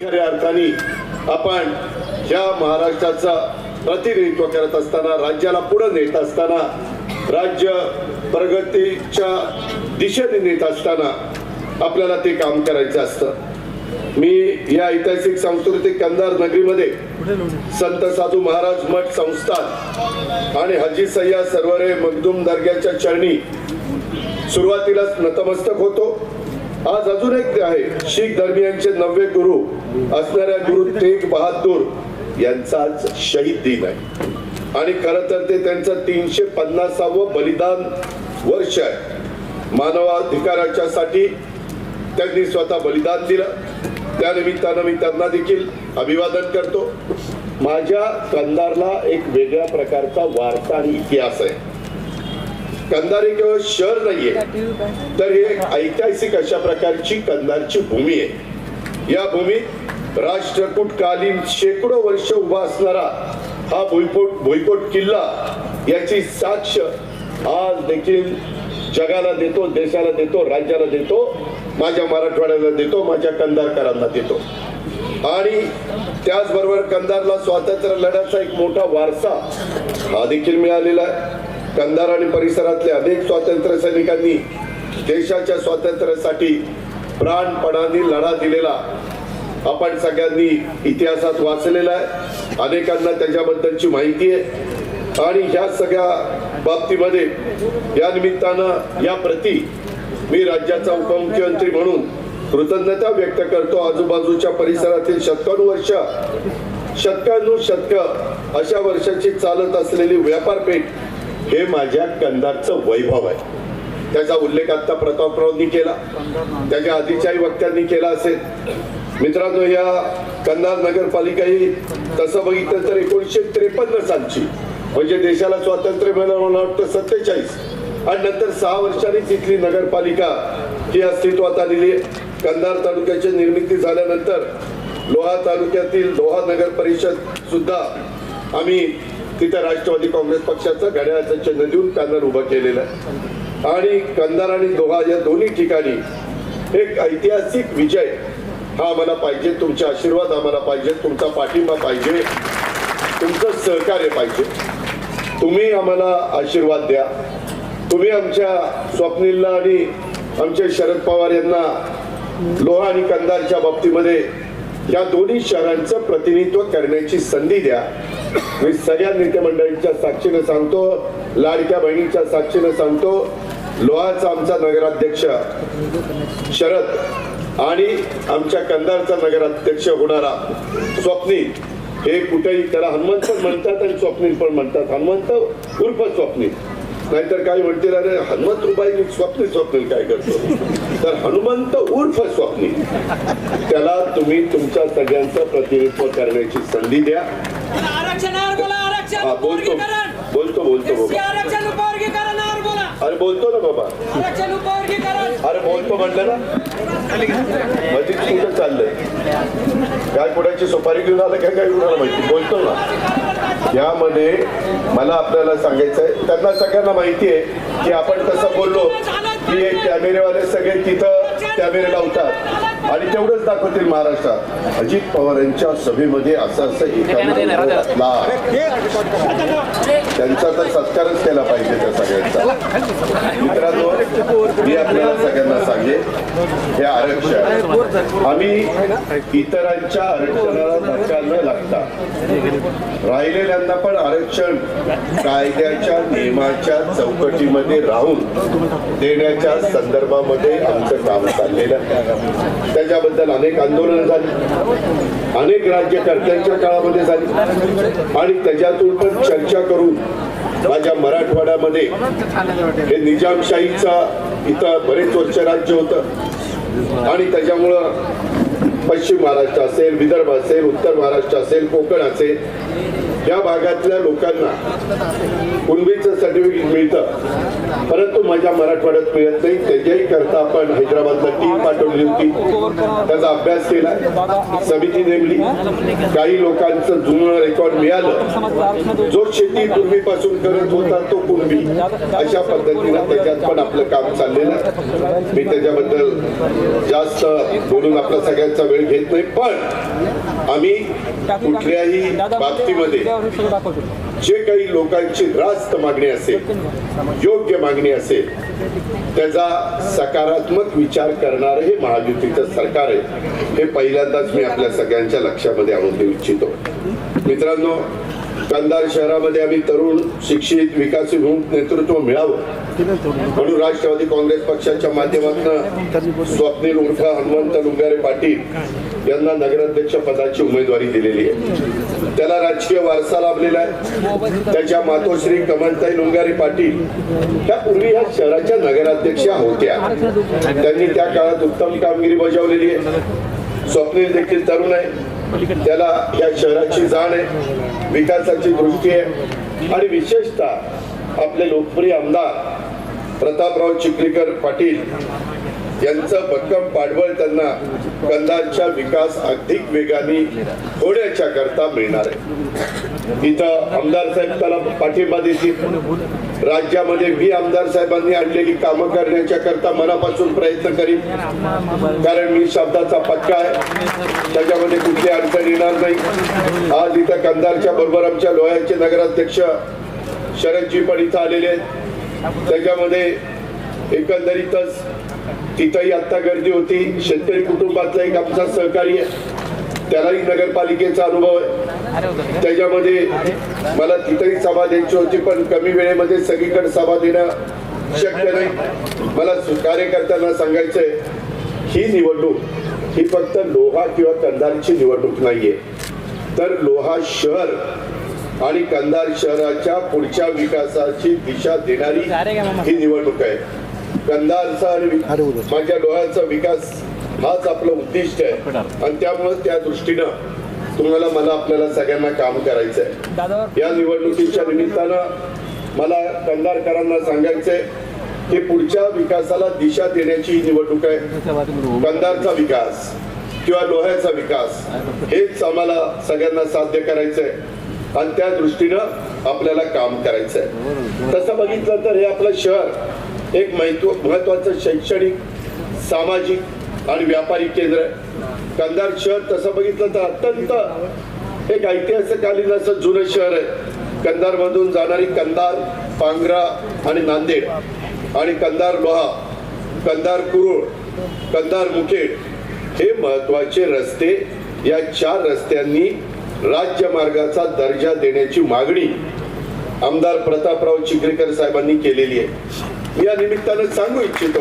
खऱ्या अर्थाने आपण ह्या महाराष्ट्राचा प्रतिनिधित्व करत असताना राज्याला पुढे नेत असताना राज्य प्रगतीच्या दिशेने नेत असताना आपल्याला ते काम करायचं असतं. मी या ऐतिहासिक सांस्कृतिक कंधार नगरीमध्ये संत साधू महाराज मठ संस्थान आणि हजी सय्या सर्वरे मखदूम दर्ग्याच्या चरणी सुरुवातीलाच नतमस्तक होतो. आज अजून एक आहे शीख धर्मियांचे नववे गुरु असणाऱ्या गुरु तेग बहादूर यांचा आज शहीद दिन आहे. आणि खर तर ते त्यांचं तीनशे पन्नासावं बलिदान वर्ष आहे. मानवाधिकाराच्या साठी त्यांनी स्वतः बलिदान दिलं. त्या निमित्तानं मी त्यांना देखील अभिवादन करतो. माझ्या कंदारला एक वेगळ्या प्रकारचा वारसा आणि इतिहास आहे. कंधार हे केवळ शहर नाहीये. तर हे ऐतिहासिक अशा प्रकारची कंधारची भूमी आहे. या भूमीत राष्ट्रकूटकालीन शेकडो वर्ष उभा असणारा हा भुईकोट भुईकोट किल्ला याची साक्ष आज देखील जगाला देतो देशाला देतो राज्याला देतो माझ्या मराठवाड्याला देतो माझ्या कंधारकरांना देतो. आणि त्याचबरोबर कंधारला स्वातंत्र्य लढ्याचा एक मोठा वारसा हा देखील मिळालेला आहे. कंधार आणि परिसरातल्या अनेक स्वातंत्र्य सैनिकांनी देशाच्या स्वातंत्र्यासाठी प्राणपणाने लढा दिलेला आपण सगळ्यांनी इतिहासात वाचलेला आहे. अनेकांना त्याच्याबद्दलची माहिती आहे. आणि ह्या सगळ्या बाबतीमध्ये या निमित्तानं या प्रती मी राज्याचा उपमुख्यमंत्री म्हणून कृतज्ञता व्यक्त करतो. आजूबाजूच्या परिसरातील शतकानुवर्ष शतकानुशतक अशा वर्षाची चालत असलेली व्यापारपेठ हे माझ्या कंदारचं वैभव आहे. त्याचा उल्लेख आता प्रतापरावांनी केला. त्याच्या आधीच्याही वक्त्यांनी केला असेल. मित्रांनो या कन्नार नगरपालिका ही तसं बघितलं तर एकोणीसशे त्रेपन्न सालची म्हणजे देशाला स्वातंत्र्य मिळालं मला वाटतं सत्तेचाळीस. आणि नंतर सहा वर्षांनी तिथली नगरपालिका ही अस्तित्वात आलेली आहे. कंधार तालुक्याची निर्मिती झाल्यानंतर लोहा तालुक्यातील लोहा नगर परिषद सुद्धा आम्ही तिथं राष्ट्रवादी काँग्रेस पक्षाचं घड्याळाचं चिन्ह देऊन पॅनल उभं केलेलं आहे आणि कंधार आणि दोहा या दोन्ही ठिकाणी एक ऐतिहासिक विजय हा आम्हाला पाहिजे तुमचे आशीर्वाद आम्हाला पाहिजे तुमचा पाठिंबा पाहिजे तुमचं सहकार्य पाहिजे. तुम्ही आम्हाला आशीर्वाद द्या. तुम्ही आमच्या स्वप्नीलला आणि आमचे शरद पवार यांना लोहा आणि कंधारच्या बाबतीमध्ये या दोन्ही शहरांचं प्रतिनिधित्व करण्याची संधी द्या. मी सगळ्या नेते मंडळींच्या साक्षीनं सांगतो लाडक्या बहिणीच्या साक्षीनं सांगतो लोहाचा आमचा नगराध्यक्ष शरद आणि आमच्या कंधारचा नगराध्यक्ष होणारा स्वप्नील हे कुठेही त्याला हनुमंत म्हणतात आणि स्वप्नील पण म्हणतात. हनुमंत उर्फ स्वप्नील. नाहीतर काही म्हणतील अरे हनुमंत रुबाई स्वप्नील स्वप्नील काय करतो? तर हनुमंत उर्फ स्वप्नील त्याला तुम्ही तुमच्या सगळ्यांचं प्रतिनिधित्व करण्याची संधी द्या. बोलतो. बोलतो बोलतो एससी बाबा आरक्षण उपवर्गीकरणावर बोला अरे बोलतो ना बाबा. अरे बोलतो म्हटलं ना. म्हणजे कुठं चाललंय? काय कुणाची सुपारी घेऊन आलं काय काय घेऊन आलं माहिती? बोलतो ना. यामध्ये मला आपल्याला सांगायचं आहे त्यांना सगळ्यांना माहिती आहे की आपण तसं बोललो की कॅमेरेवाले सगळे तिथं कॅमेरे लावतात आणि तेवढंच दाखवतील महाराष्ट्रात. अजित पवार यांच्या सभेमध्ये असं असं त्यांचा तर सत्कारच केला पाहिजे त्या सगळ्यांचा. मित्रांनो मी आपल्याला हे आरक्षण. आम्ही इतरांच्या आरक्षणाला धक्का न लागता राहिलेल्यांना पण आरक्षण कायद्याच्या नियमाच्या चौकटीमध्ये राहून देण्याच्या संदर्भामध्ये आमचं काम चाललेलं आहे. त्याच्याबद्दल अनेक आंदोलन झाली. अनेक राज्यकर्त्यांच्या काळामध्ये झाली. आणि त्याच्यातून पण चर्चा करून माझ्या मराठवाड्यामध्ये हे निजामशाहीचा इथं बरेच वर्ष राज्य होतं. आणि त्याच्यामुळं पश्चिम महाराष्ट्र असेल विदर्भ असेल उत्तर महाराष्ट्र असेल कोकण असेल या भागातल्या लोकांना कुणबीचं सर्टिफिकेट मिळतं. परंतु माझ्या मराठवाड्यात मिळत नाही. त्याच्याही करता आपण हैदराबादला टीम पाठवली होती. त्याचा अभ्यास केला. समिती नेमली. काही लोकांचं जुनं रेकॉर्ड मिळालं. जो शेती पूर्वीपासून करत होता तो पूर्वी. अशा पद्धतीनं त्याच्यात पण आपलं काम चाललेलं. आहे मी त्याच्याबद्दल जास्त बोलून आपला सगळ्यांचा वेळ घेत नाही. पण आम्ही कुठल्याही बाबतीमध्ये जे काही लोकांची रास्त मागणी असेल योग्य मागणी असेल त्याचा सकारात्मक विचार करणारं हे महायुतीचं सरकार आहे. हे पहिल्यांदाच मी आपल्या सगळ्यांच्या लक्षामध्ये आणून देऊ इच्छितो. मित्रांनो कंधार शहरामध्ये आम्ही तरुण शिक्षित विकासी होऊन नेतृत्व मिळावं म्हणून राष्ट्रवादी काँग्रेस पक्षाच्या माध्यमातून स्वप्नील उर्फ हनुमंत लुंगारे पाटील यांना नगराध्यक्ष पदाची उमेदवारी दिलेली आहे. त्याला राजकीय वारसा लाभलेला आहे. त्याच्या मातोश्री कमलताई लुंगारी पाटील त्या पूर्वी ह्या शहराच्या नगराध्यक्षा होत्या. त्यांनी त्या काळात उत्तम कामगिरी बजावलेली आहे. स्वप्नील देखील तरुण आहे. त्याला या शहराची जाण आहे. विकासाची दृष्टी आहे. आणि विशेषतः आपले लोकप्रिय आमदार प्रतापराव चिखलीकर पाटील यांचं भक्कम पाठबळ त्यांना कंदांचा विकास अधिक वेगाने होण्याच्या करता मिळणार आहे. इथं आमदार साहेब त्याला पाठिंबा देतील. राज्यामध्ये मी आमदार साहेबांनी आणलेली कामं करण्याच्या करता मनापासून प्रयत्न करीन. कारण मी शब्दाचा पक्का आहे. त्याच्यामध्ये कुठली अडचण येणार नाही. आज इथं कंधारच्या बरोबर आमच्या लोह्याचे नगराध्यक्ष शरदजी पण इथं आलेले आहेत. त्याच्यामध्ये एकंदरीतच तिथंही आता गर्दी होती. शेतकरी कुटुंबातला एक आमचा सहकारी आहे. त्यालाही नगरपालिकेचा अनुभव आहे. त्याच्यामध्ये मला तिथंही सभा द्यायची होती पण कमी वेळेमध्ये सगळीकडे सभा देणं शक्य नाही. मला कार्यकर्त्यांना सांगायचंय ही निवडणूक ही फक्त लोहा किंवा कंधारची निवडणूक नाहीये. तर लोहा शहर आणि कंधार शहराच्या पुढच्या विकासाची दिशा देणारी ही निवडणूक आहे. कंधारचा आणि माझ्या लोह्याचा विकास हाच आपलं उद्दिष्ट आहे. आणि त्यामुळे त्या दृष्टीनं तुम्हाला मला आपल्याला सगळ्यांना काम करायचं आहे या निवडणुकीच्या निमित्तानं मला कंधारकरांना सांगायचंय की पुढच्या विकासाला दिशा देण्याची ही निवडणूक आहे. कंधारचा विकास किंवा लोह्याचा विकास हेच आम्हाला सगळ्यांना साध्य करायचंय. आणि त्या दृष्टीनं आपल्याला काम करायचंय. तसं बघितलं तर हे आपलं शहर एक महत्त्व महत्वाचं शैक्षणिक सामाजिक आणि व्यापारी केंद्र आहे. कंधार शहर तसं बघितलं तर अत्यंत एक ऐतिहासिककालीन असं जुनं शहर आहे. कंधारमधून जाणारी कंधार पांगरा आणि नांदेड आणि कंधार लोहा कंधार कुरुळ कंधार मुखेड हे महत्त्वाचे रस्ते या चार रस्त्यांनी राज्यमार्गाचा दर्जा देण्याची मागणी आमदार प्रतापराव चिखलीकर साहेबांनी केलेली आहे. या निमित्तानं सांगू इच्छितो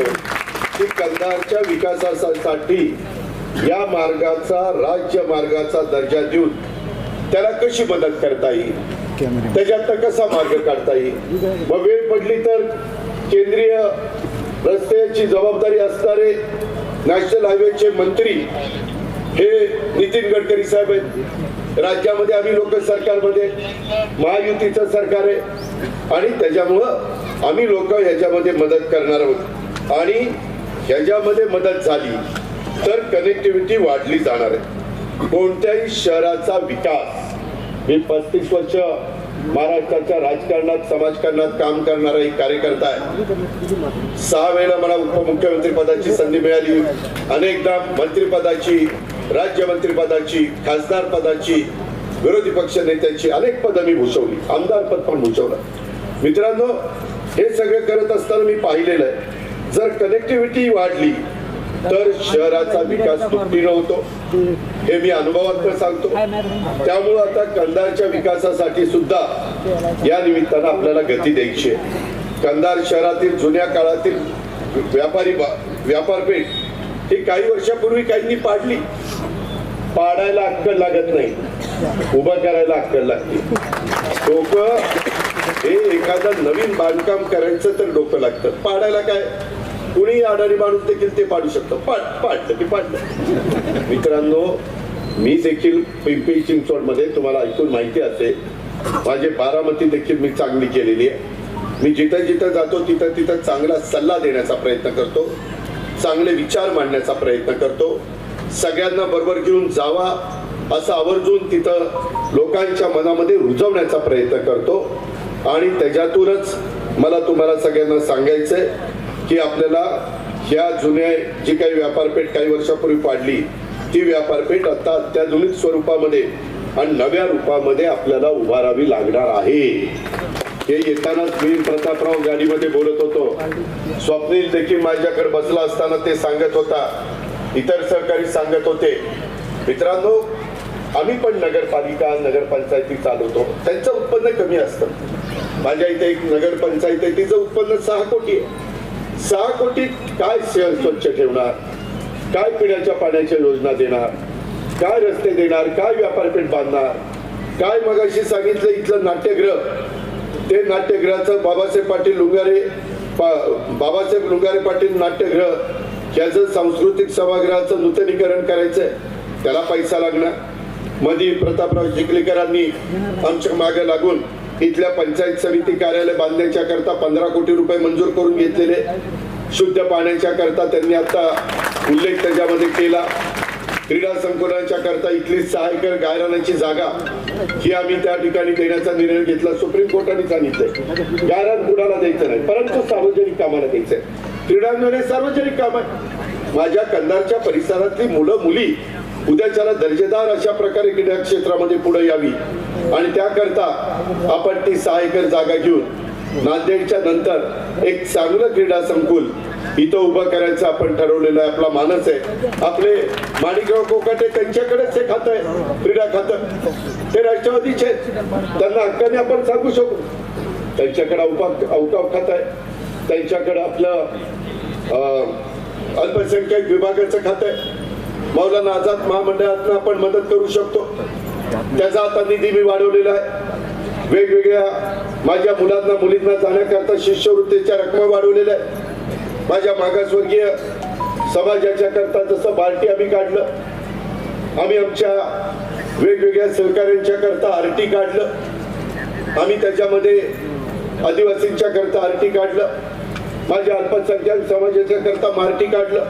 की कंधारच्या विकासासाठी या मार्गाचा राज्य मार्गाचा दर्जा देऊन त्याला कशी मदत करता येईल? त्याच्यात कसा मार्ग काढता येईल? मग वेळ पडली तर केंद्रीय रस्त्याची जबाबदारी असणारे नॅशनल हायवेचे मंत्री हे नितीन गडकरी साहेब आहेत. राज्यामध्ये आम्ही लोक सरकारमध्ये महायुतीचं सरकार आहे. आणि त्याच्यामुळं आम्ही लोक ह्याच्यामध्ये मदत करणार आहोत. आणि ह्याच्यामध्ये मदत झाली तर कनेक्टिव्हिटी वाढली जाणार आहे. कोणत्याही शहराचा विकास मी पस्तीस वर्ष महाराष्ट्राच्या राजकारणात समाजकारणात काम करणारा एक कार्यकर्ता आहे. सहा वेळेला मला उपमुख्यमंत्री पदाची संधी मिळाली. अनेकदा मंत्रिपदाची राज्यमंत्रीपदाची खासदार पदाची विरोधी पक्ष नेत्याची अनेक पदं मी भूषवली. आमदार पद पण भूषवलं. मित्रांनो हे सगळं करत असताना मी पाहिलेलं आहे. जर कनेक्टिव्हिटी वाढली तर शहराचा विकास दुपटीनं होतो. हे मी अनुभवात सांगतो. त्यामुळं आता कंधारच्या विकासासाठी सुद्धा या निमित्तानं आपल्याला गती द्यायची आहे. कंधार शहरातील जुन्या काळातील व्यापारी बा- व्यापारपेठ ही काही वर्षापूर्वी काहींनी पाडली. पाडायला अक्कल लागत नाही. उभं करायला अक्कल लागते. लोक हे एखादं नवीन बांधकाम करायचं तर डोकं लागतं. पाडायला काय? कुणी अडाणी माणूस देखील ते पाडू शकतो. पाड पाडलं की पाडलं. मित्रांनो मी देखील पिंपरी चिंचवडमध्ये तुम्हाला ऐकून माहिती असेल माझे बारामती देखील मी चांगली केलेली आहे. मी जिथं जिथं जातो तिथं तिथं चांगला सल्ला देण्याचा प्रयत्न करतो. चांगले विचार मांडण्याचा प्रयत्न करतो. सगळ्यांना बरोबर घेऊन जावा असं आवर्जून तिथं लोकांच्या मनामध्ये रुजवण्याचा प्रयत्न करतो. आणि त्याच्यातूनच मला तुम्हाला सगळ्यांना सांगायचंय की आपल्याला ह्या जुन्या जी काही व्यापारपेठ काही वर्षापूर्वी पाडली ती व्यापारपेठ आता अत्याधुनिक स्वरूपामध्ये आणि नव्या रूपामध्ये आपल्याला उभारावी लागणार आहे. हे येतानाच मी प्रतापराव गाडीमध्ये बोलत होतो. स्वप्नील देखील माझ्याकडे बसला असताना ते सांगत होता. इतर सहकारी सांगत होते मित्रांनो आम्ही पण नगरपालिका नगरपंचायती चालवतो. त्यांचं उत्पन्न कमी असतं. माझ्या इथे एक नगरपंचायत आहे तिचं उत्पन्न सहा कोटी आहे. सहा कोटीत काय शहर स्वच्छ ठेवणार? काय पिण्याच्या पाण्याच्या योजना देणार? काय रस्ते देणार? काय व्यापारपेठ बांधणार? काय मगाशी सांगितलं इथलं नाट्यगृह ते नाट्यगृहाचं बाबासाहेब पाटील लुंगारे पा- बाबासाहेब लुंगारे पाटील नाट्यगृह ज्याचं सांस्कृतिक सभागृहाचं नूतनीकरण करायचंय त्याला पैसा लागणार. मधी प्रतापराव चिखलीकरांनी आमच्या मागे लागून इथल्या पंचायत समिती कार्यालय बांधण्याच्या करता पंधरा कोटी रुपये मंजूर करून घेतलेले. शुद्ध पाण्याच्या करता त्यांनी आता उल्लेख त्याच्यामध्ये केला. क्रीडा संकुलाच्या करता इथली सहा एकर गायरानाची जागा ही आम्ही त्या ठिकाणी देण्याचा निर्णय घेतला. सुप्रीम कोर्टाने सांगितलंय. गायरान कुणाला द्यायचं नाही परंतु सार्वजनिक कामाला द्यायचंय आहे. क्रीडांगणे सार्वजनिक काम आहे. माझ्या कंधारच्या परिसरातली मुलं मुली उद्याच्याला दर्जेदार अशा प्रकारे क्रीडा क्षेत्रामध्ये पुढे यावी. आणि त्याकरता आपण ती सहा एकर जागा घेऊन नांदेडच्या नंतर एक चांगलं क्रीडा संकुल इथं उभं करायचं आपण ठरवलेलं आहे. आपला मानस आहे. आपले माणिकराव कोकाटे त्यांच्याकडेच हे खातं आहे. क्रीडा खातं. ते राष्ट्रवादीचे त्यांना हक्काने आपण सांगू शकू. त्यांच्याकडे आउट आउट ऑफ खातं आहे. त्यांच्याकडे आपलं अं, अल्पसंख्याक विभागाचं खातं आहे. मौलाना आझाद महामंडळातनं आपण मदत करू शकतो. त्याचा आता निधी मी वाढवलेला आहे. वेगवेगळ्या माझ्या मुलांना मुलींना जाण्याकरता शिष्यवृत्तीच्या रकमा वाढवलेल्या आहे माझ्या मागासवर्गीय समाजाच्या करता जसं बार्टी आम्ही काढलं आम्ही आमच्या वेगवेगळ्या सहकार्यांच्या करता आरटी काढलं आम्ही त्याच्यामध्ये आदिवासींच्या करता आरटी काढलं माझ्या अल्पसंख्याक समाजाच्या करता मारटी काढलं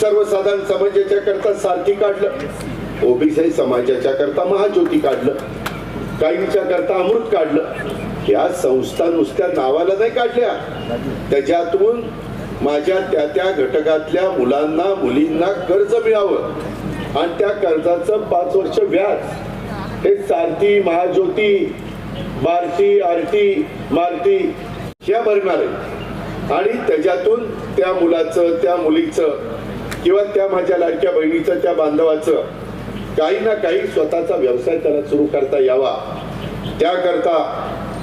सर्वसाधारण समाजाच्या करता सारथी काढलं. ओबीसी समाजाच्या करता महाज्योती काढलं काहींच्या करता अमृत काढलं या संस्था नुसत्या नावाला नाही काढल्या. त्याच्यातून माझ्या त्या त्या घटकातल्या मुलांना मुलींना कर्ज मिळावं. आणि त्या कर्जाचं पाच वर्ष व्याज. हे सारथी महाज्योती मारती आरती मारती ह्या भरणार आहे आणि त्याच्यातून त्या मुलाचं त्या मुलीचं किंवा त्या माझ्या लाडक्या बहिणीचं त्या बांधवाचं काही ना काही स्वतःचा व्यवसाय त्याला सुरू करता यावा. त्याकरता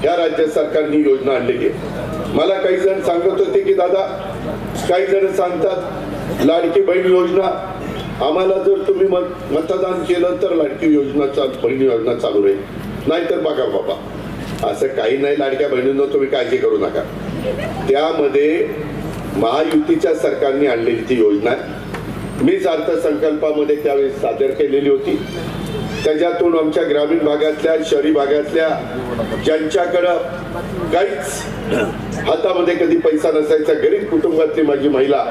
या राज्य सरकारने योजना आणलेली आहे. मला काही जण सांगत होते की दादा काही जण सांगतात लाडकी बहीण योजना आम्हाला जर तुम्ही मत मतदान केलं तर लाडकी योजना बहीण योजना चालू राहील. नाहीतर बघा बाबा असं काही नाही लाडक्या बहिणींना तुम्ही काळजी करू नका. त्यामध्ये महायुतीच्या सरकारने आणलेली ती योजना आहे. मीच अर्थसंकल्पामध्ये त्यावेळेस सादर केलेली होती. त्याच्यातून आमच्या ग्रामीण भागातल्या शहरी भागातल्या ज्यांच्याकडं काहीच हातामध्ये कधी पैसा नसायचा गरीब कुटुंबातली माझी महिला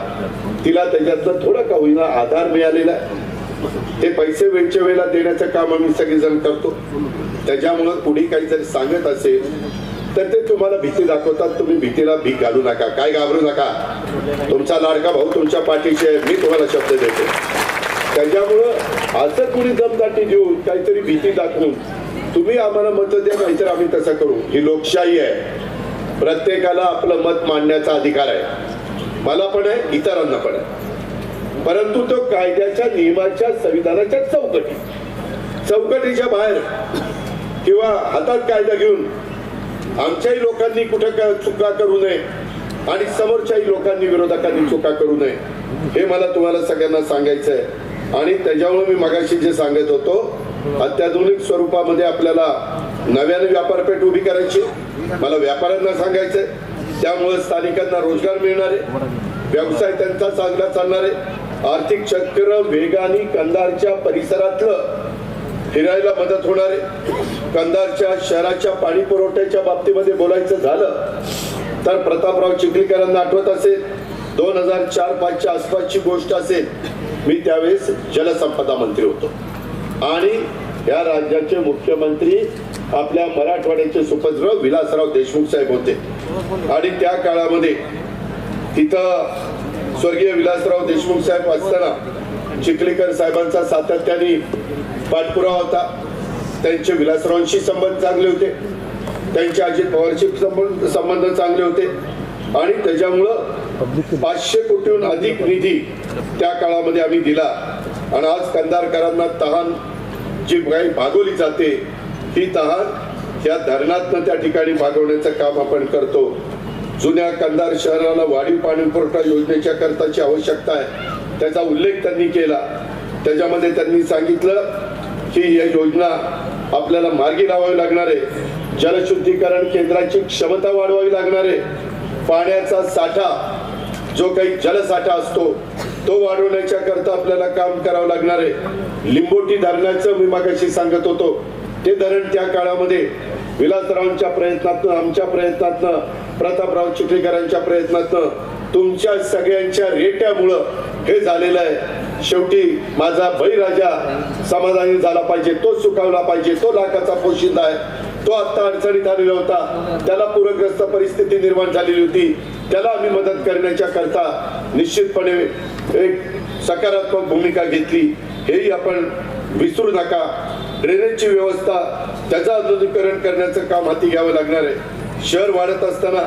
तिला त्याच्यातलं थोडं का होईना आधार मिळालेला ते पैसे वेळच्या वेळेला देण्याचं काम आम्ही सगळेजण करतो. त्याच्यामुळं कुणी काही सांगत असेल तर ते तुम्हाला भीती दाखवतात तुम्ही भीतीला भीक घालू नका काय घाबरू नका. तुमचा लाडका भाऊ तुमच्या पाठीशी आहे मी तुम्हाला शब्द देतो. त्याच्यामुळं असं कुणी दमदाटी देऊन काहीतरी भीती दाखवून तुम्ही आम्हाला मत द्या नाहीतर आम्ही तसं करू. ही लोकशाही आहे. प्रत्येकाला आपलं मत मांडण्याचा अधिकार आहे. मला पण आहे इतरांना पण आहे. परंतु तो कायद्याच्या नियमाच्या संविधानाच्या चौकटी. चौकटीच्या बाहेर. किंवा हातात कायदा घेऊन आमच्याही लोकांनी कुठं चुका करू नये आणि समोरच्याही लोकांनी विरोधकांनी चुका करू नये. हे मला तुम्हाला सगळ्यांना सांगायचं आहे आणि त्याच्यामुळे मी मगाशी जे सांगत होतो अत्याधुनिक स्वरूपामध्ये आपल्याला नव्याने व्यापारपेठ उभी करायची. मला व्यापाऱ्यांना सांगायचंय. त्यामुळे स्थानिकांना रोजगार मिळणार आहे व्यवसाय त्यांचा चांगला चालणार आहे आर्थिक चक्र वेगाने कंधारच्या परिसरातलं फिरायला मदत होणार आहे कंधारच्या शहराच्या पाणी पुरवठ्याच्या बाबतीमध्ये बोलायचं झालं तर प्रतापराव चिखलीकरांना आठवत असेल दोन हजार चार पाचच्या आसपासची गोष्ट असेल मी त्यावेळेस जलसंपदा मंत्री होतो. आणि या राज्याचे मुख्यमंत्री आपल्या मराठवाड्याचे सुपुत्र विलासराव देशमुख साहेब होते. आणि त्या काळामध्ये तिथं स्वर्गीय विलासराव देशमुख साहेब असताना चिखलीकर साहेबांचा सातत्याने पाठपुरावा होता. त्यांचे विलासरावांशी संबंध चांगले होते. त्यांचे अजित पवारशी संबंध चांगले होते. आणि त्याच्यामुळं पाचशे कोटीहून अधिक निधी त्या काळामध्ये आम्ही दिला. आणि आज कंधारकरांना तहान जी काही भागवली जाते ही तहान या धरणातनं त्या ठिकाणी भागवण्याचं काम आपण करतो. जुन्या कंधार शहराला वाढीव पाणी पुरवठा योजनेच्या करताची आवश्यकता आहे. त्याचा उल्लेख त्यांनी केला. त्याच्यामध्ये त्यांनी सांगितलं की ही योजना आपल्याला मार्गी लावावी लागणार आहे. जलशुद्धीकरण केंद्राची क्षमता वाढवावी लागणारे पाण्याचा साठा जो काही जलसाठा असतो तो वाढवण्याच्या करता आपल्याला काम करावं लागणार आहे. लिंबोटी धरणाचं मी मागाशी सांगत होतो. ते धरण त्या काळामध्ये विलासरावांच्या प्रयत्नातनं आमच्या प्रयत्नातनं प्रतापराव चिखलीकरांच्या प्रयत्नातनं तुमच्या सगळ्यांच्या रेट्यामुळं हे झालेलं आहे. शेवटी माझा बळीराजा समाधानी झाला पाहिजे तो सुखावला पाहिजे तो लाखाचा पोशिंदा आहे. तो आता अडचणीत आलेला होता. त्याला पूरग्रस्त परिस्थिती निर्माण झालेली होती. त्याला आम्ही मदत करण्याच्या करता निश्चितपणे एक सकारात्मक भूमिका घेतली. हेही आपण विसरू नका. ड्रेनेजची व्यवस्था त्याचं आधुनिकरण करण्याचं काम हाती घ्यावं लागणार आहे. शहर वाढत असताना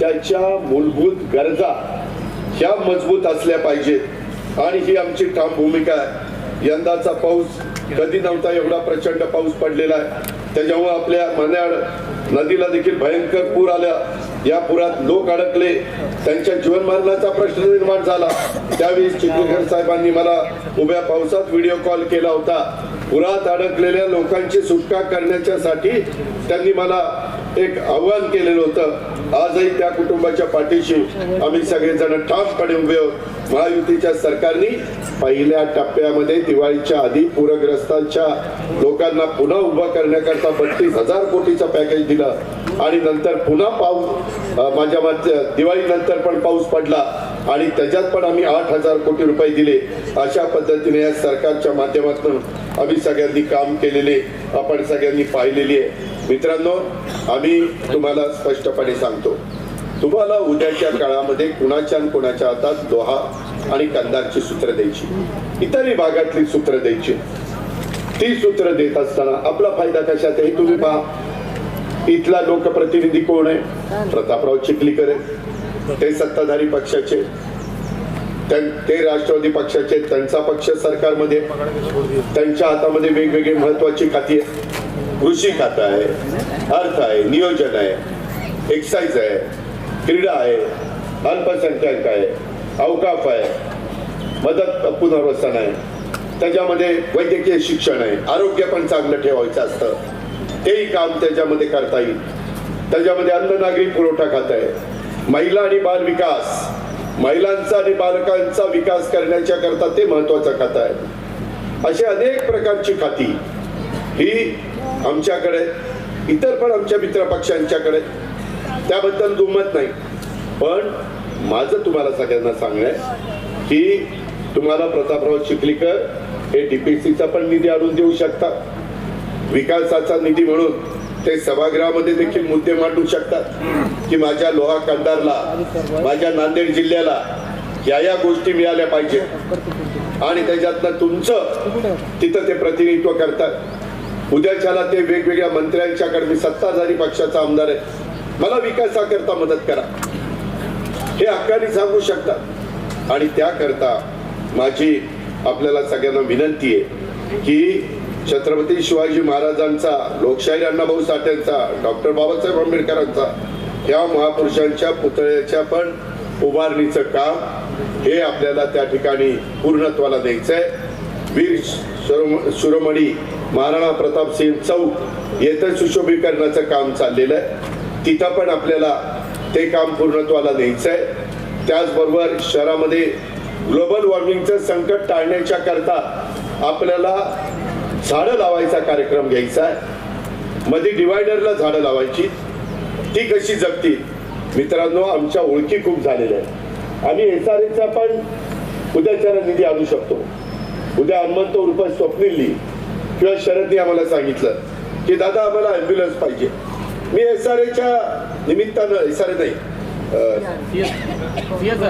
त्याच्या मूलभूत गरजा ह्या मजबूत असल्या पाहिजेत. आणि ही आमची ठाम भूमिका आहे. यंदाचा पाऊस कधी नव्हता एवढा प्रचंड पाऊस पडलेला आहे. त्याच्यामुळे आपल्या मन्याड नदीला देखील भयंकर पूर आल्या. या पुरात लोक अडकले. त्यांच्या जीवनमानाचा प्रश्न निर्माण झाला. त्यावेळी चिखलीकर साहेबांनी मला उभ्या पावसात व्हिडिओ कॉल केला होता. पुरात अडकलेल्या लोकांची सुटका करण्याच्यासाठी त्यांनी मला एक आव्हान केलेलं होतं. आजही त्या कुटुंबाच्या पाठीशी आम्ही सगळेजण ठामपणे उभे आहोत. महायुतीच्या सरकारनी पहिल्या टप्प्यामध्ये दिवाळीच्या आधी पूरग्रस्तांच्या लोकांना पुन्हा उभा करण्याकरता बत्तीस हजार कोटीचं पॅकेज दिलं. आणि नंतर पुन्हा पाऊस माझ्या मत दिवाळी नंतर पण पाऊस पडला. आणि त्याच्यात पण आम्ही आठ हजार कोटी रुपये दिले. अशा पद्धतीने या सरकारच्या माध्यमातून आम्ही सगळ्यांनी काम केलेले आपण सगळ्यांनी पाहिलेली आहे. मित्रांनो आम्ही तुम्हाला स्पष्टपणे सांगतो. तुम्हाला उद्याच्या काळामध्ये कुणाच्या आणि कुणाच्या हातात दोहा आणि कंदारची सूत्र द्यायची. इतरही भागातली सूत्र द्यायची. ती सूत्र देत असताना आपला फायदा कशात आहे तुम्ही पहा. इथला लोकप्रतिनिधी कोण आहे? प्रतापराव चिखलीकर आहे. ते सत्ताधारी पक्षाचे ते राष्ट्रवादी पक्षाचे त्यांचा पक्ष सरकारमध्ये त्यांच्या हातामध्ये वेगवेगळी महत्वाची खाती आहे कृषी खातं आहे अर्थ आहे नियोजन आहे एक्साईज आहे क्रीडा आहे अल्पसंख्याक आहे. अवकाफ आहे. मदत पुनर्वसन आहे. त्याच्यामध्ये वैद्यकीय शिक्षण आहे. आरोग्य पण चांगलं ठेवायचं असतं. तेही काम त्याच्यामध्ये करता येईल. त्याच्यामध्ये अन्न नागरी पुरवठा खातं आहे. महिला आणि बाल विकास. महिलांचा आणि बालकांचा विकास करण्याच्या करता ते महत्वाचं खातं आहे. अशी अनेक प्रकारची खाती. ही आमच्याकडे इतर पण आमच्या मित्र पक्षांच्याकडे त्याबद्दल दुमत नाही. पण माझं तुम्हाला सगळ्यांना सांगणं आहे की तुम्हाला प्रतापराव चिखलीकर हे डीपीसीचा पण निधी आणून देऊ शकतात. विकासाचा निधी म्हणून ते सभागृहामध्ये देखील मुद्दे मांडू शकतात. की माझ्या लोहा कंदारला माझ्या नांदेड जिल्ह्याला या या गोष्टी मिळाल्या पाहिजेत. आणि त्याच्यातनं तुमचं तिथं ते प्रतिनिधित्व करतात. उद्याच्याला ते वेगवेगळ्या मंत्र्यांच्याकडे मी सत्ताधारी पक्षाचा आमदार आहे. मला विकासाकरता मदत करा. हे हक्काने सांगू शकतात आणि त्याकरता माझी आपल्याला सगळ्यांना विनंती आहे की छत्रपती शिवाजी महाराजांचा लोकशाही अण्णाभाऊ साठ्यांचा डॉक्टर बाबासाहेब आंबेडकरांचा या महापुरुषांच्या पुतळ्याच्या पण उभारणीचं काम हे आपल्याला त्या ठिकाणी पूर्णत्वाला द्यायचं आहे वीर शिरोमणी महाराणा प्रताप सिंग चौक येथे सुशोभीकरणाचं काम चाललेलं आहे. तिथं पण आपल्याला ते काम पूर्णत्वाला द्यायचं आहे त्याचबरोबर शहरामध्ये ग्लोबल वॉर्मिंगचं संकट टाळण्याच्या करता आपल्याला झाडं लावायचा कार्यक्रम घ्यायचा आहे. मध्ये डिवायडरला झाडं लावायची. ती कशी जगतील? मित्रांनो आमच्या ओळखी खूप झालेल्या आहेत. आम्ही एस आर एचा पण उद्याच्याला निधी आणू शकतो. उद्या हनुमंत उर्फ स्वप्निलनी किंवा शरदनी आम्हाला सांगितलं की दादा आम्हाला ॲम्ब्युलन्स पाहिजे. मी एस आर एच्या निमित्तानं एस आर ए नाही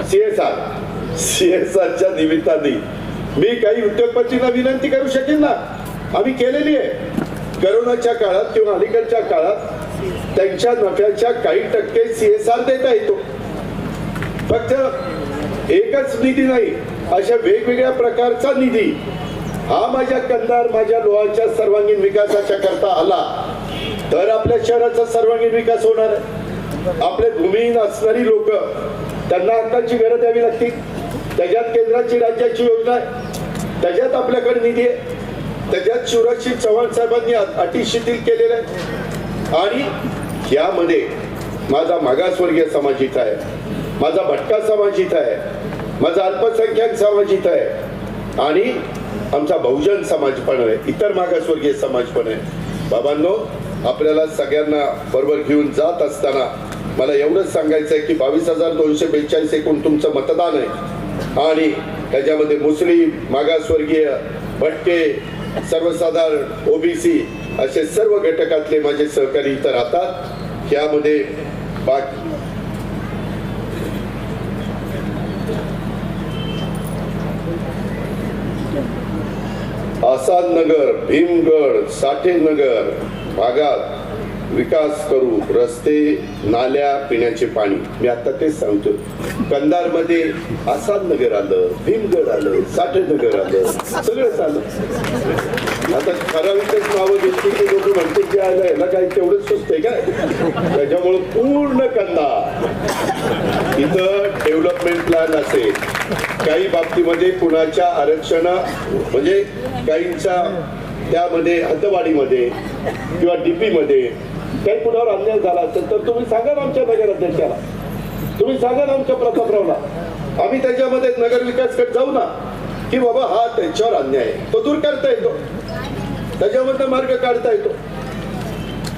C S R C S आरच्या निमित्ताने मी काही उद्योगपतींना विनंती करू शकेन ना? आम्ही केलेली आहे. करोनाच्या काळात किंवा अलीकडच्या काळात त्यांच्या नफ्याच्या काही टक्के सीएसआर देता येतो. फक्त एकच निधी नाही अशा वेगवेगळ्या प्रकारचा निधी हा माझ्या कंदार माझ्या लोहाच्या सर्वांगीण विकासाच्या करता आला. तर आपल्या शहराचा सर्वांगीण विकास होणार आहे. आपले भूमिहीन असणारी लोक त्यांना हक्काची घरं द्यावी लागतील त्याच्यात केंद्राची राज्याची योजना आहे. त्याच्यात आपल्याकडे निधी आहे. त्याच्यात शिवराजसिंग चव्हाण साहेबांनी अटी शिथिल केलेल्या आहेत. आणि यामध्ये माझा मागासवर्गीय समाज इथं आहे. माझा भटका समाज इथं आहे. माझा अल्पसंख्याक समाज इथं आहे. आणि आमचा बहुजन समाज पण आहे. इतर मागासवर्गीय समाज पण आहे. बाबांनो आपल्याला सगळ्यांना बरोबर घेऊन जात असताना मला एवढंच सांगायचं आहे की बावीस हजार दोनशे बेचाळीस एकूण तुमचं मतदान आहे. आणि त्याच्यामध्ये मुस्लिम मागासवर्गीय भटके सर्वसाधारण ओबीसी असे सर्व घटकातले माझे सहकारी इथं राहतात. यामध्ये बाकी आसाद नगर भीमगड साठे नगर भागात विकास करू रस्ते नाल्या पिण्याचे पाणी. मी आता तेच सांगतो कंधारमध्ये आसाद नगर आलं भीमगड आलं साठे नगर आलं सगळंच आलं आता ठराविकच नावं घेतली की लोक म्हणते की आलं याला काय तेवढंच सुचतंय काय? त्याच्यामुळे पूर्ण कंदा इथं डेव्हलपमेंट प्लॅन असेल. काही बाबतीमध्ये कुणाच्या आरक्षण म्हणजे काहींच्या त्यामध्ये हद्दवाढीमध्ये किंवा डीपीमध्ये काही कुणावर अन्याय झाला असेल तर तुम्ही सांगा ना आमच्या नगराध्यक्षाला. तुम्ही सांगा ना आमच्या प्रतापरावला. आम्ही त्याच्यामध्ये नगर विकासकडे जाऊ ना की बाबा हा त्यांच्यावर अन्याय आहे. तो दूर करता येतो. त्याच्यामधनं मार्ग काढता येतो.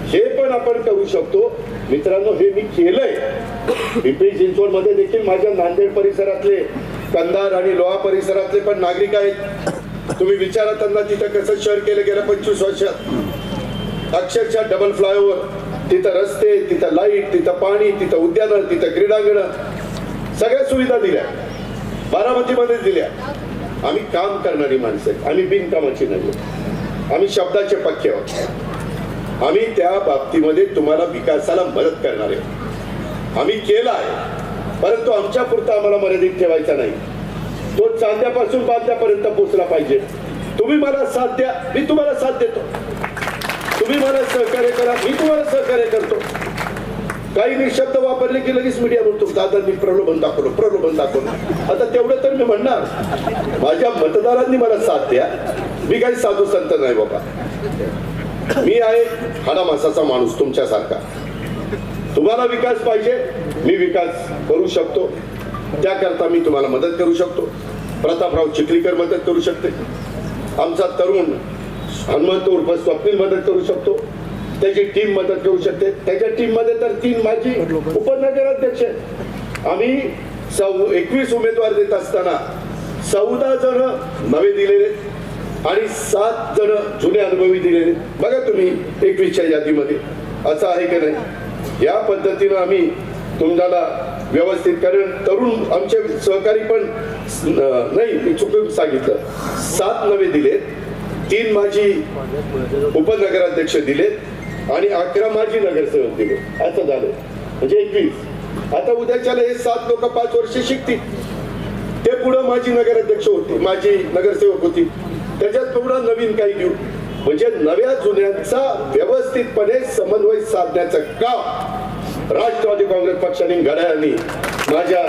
हे पण आपण करू शकतो. मित्रांनो हे मी केलंय. पिंपरी चिंचवडमध्ये देखील माझ्या नांदेड परिसरातले कंधार आणि लोहा परिसरातले पण नागरिक आहेत. तुम्ही विचारा त्यांना तिथं कसं शहर केलं गेलं पंचवीस वर्षात अक्षरशः डबल फ्लायओव्हर तिथं रस्ते तिथं लाइट तिथं पाणी तिथं उद्यानं तिथं क्रीडांगण. सगळ्या सुविधा दिल्या. बारामतीमध्येच दिल्या. आम्ही काम करणारी माणसं आम्ही बिनकामाची नाही आम्ही शब्दाचे पक्के आहोत. आम्ही त्या बाबतीमध्ये तुम्हाला विकासाला मदत करणार आहे. आम्ही केला आहे. परंतु आमच्या पुरता आम्हाला मर्यादित ठेवायचा नाही. तो चांद्यापासून बांध्यापर्यंत पोहोचला पाहिजे. तुम्ही मला साथ द्या. मी तुम्हाला साथ देतो. तुम्ही मला सहकार्य करा मी तुम्हाला सहकार्य करतो. काही मी शब्द वापरले की लगेच मीडिया म्हणतो दादा मी प्रलोभन दाखवलं प्रलोभन दाखवलं. आता तेवढं तर मी म्हणणार. माझ्या मतदारांनी मला साथ द्या. मी काही साधू संत नाही बाबा. मी आहे हाडा माणसाचा माणूस तुमच्यासारखा. तुम्हाला विकास पाहिजे मी विकास करू शकतो. त्याकरता मी तुम्हाला मदत करू शकतो. प्रतापराव चिखलीकर मदत करू शकते. आमचा तरुण हनुमंत उर्फ स्वप्नील मदत करू शकतो. त्याची टीम मदत करू शकते. त्याच्या टीममध्ये तर तीन माझी उपनगराध्यक्ष आहेत. आम्ही सौ एकवीस उमेदवार देत असताना चौदा जण नवे दिलेले आणि सात जण जुने अनुभवी दिलेले. बघा तुम्ही एकवीसच्या यादीमध्ये. असं आहे की नाही? या पद्धतीनं आम्ही तुम्हाला व्यवस्थित कारण तरुण आमचे सहकारी पण नाही मी चुकून सांगितलं. सात नवे दिलेत. तीन माझी उपनगराध्यक्ष दिलेत आणि अकरा माझी नगरसेवक दिले असं झालं म्हणजे एकवीस. आता उद्याच्याला हे सात लोक पाच वर्ष शिकतील. ते पुढं माझी नगराध्यक्ष होते माझी नगरसेवक होती. त्याच्यात पुढं नवीन काही घेऊ. म्हणजे नव्या जुन्यांचा व्यवस्थितपणे समन्वय साधण्याचं काम राष्ट्रवादी काँग्रेस पक्षाने घड्याळांनी माझ्या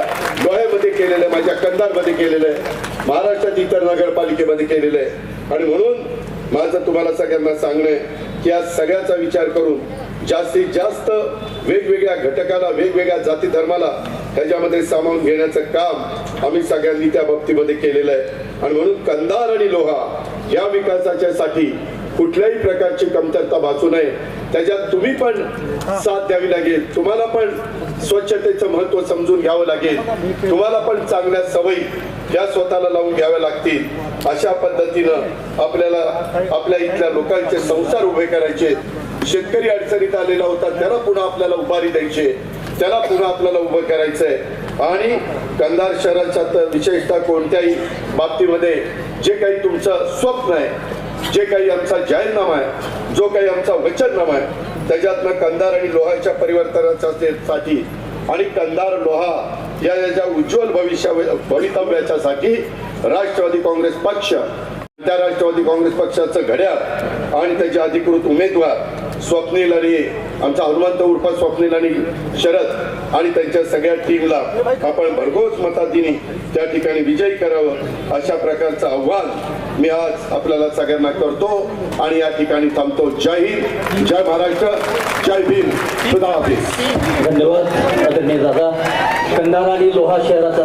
डोळ्यामध्ये केलेलं आहे माझ्या कंधारमध्ये केलेलं आहे. महाराष्ट्रात इतर नगरपालिकेमध्ये केलेलं आहे. आणि म्हणून माझं तुम्हाला सगळ्यांना सांगणं आहे की या सगळ्याचा विचार करून जास्तीत जास्त वेगवेगळ्या घटकाला वेगवेगळ्या जाती धर्माला ह्याच्यामध्ये सामावून घेण्याचं काम आम्ही सगळ्यांनी त्या बाबतीमध्ये केलेलं आहे. आणि म्हणून कंधार आणि लोहा या विकासाच्या साठी कुठल्याही प्रकारची कमतरता भासू नये. त्याच्यात तुम्ही पण साथ द्यावी लागेल. तुम्हाला पण स्वच्छतेचं महत्त्व समजून घ्यावं लागेल. तुम्हाला पण चांगल्या सवयी या स्वतःला लावून घ्याव्या लागतील. अशा पद्धतीनं आपल्याला आपल्या इथल्या लोकांचे संसार उभे करायचे. शेतकरी अडचणीत आलेला होता त्याला पुन्हा आपल्याला उभारी द्यायची. त्याला पुन्हा आपल्याला उभं करायचंय. आणि कंधार शहराच्या तर विशेषतः कोणत्याही बाबतीमध्ये जे काही तुमचं स्वप्न आहे जे काही आमचा जाहीरनामा आहे जो काही आमचा वचननामा आहे त्याच्यातनं कंधार आणि लोहाच्या परिवर्तनाच्या साठी आणि कंधार लोहा या याच्या उज्ज्वल भविष्या भवितव्याच्यासाठी राष्ट्रवादी काँग्रेस पक्ष त्या राष्ट्रवादी काँग्रेस पक्षाचं घड्याळ आणि त्याचे अधिकृत उमेदवार स्वप्नील आणि आमचा हनुमंत उर्फ स्वप्नील आणि शरद आणि त्यांच्या सगळ्या टीमला आपण भरघोस मताधिनी त्या ठिकाणी विजयी करावं अशा प्रकारचं आव्हान मी आज आपल्याला सगळ्यांना करतो आणि या ठिकाणी थांबतो. जय हिंद जय महाराष्ट्र जय भीम. सुद्धा हाफिज. धन्यवाद आदरणीय दादा. कंधार आणि लोहा शहराचा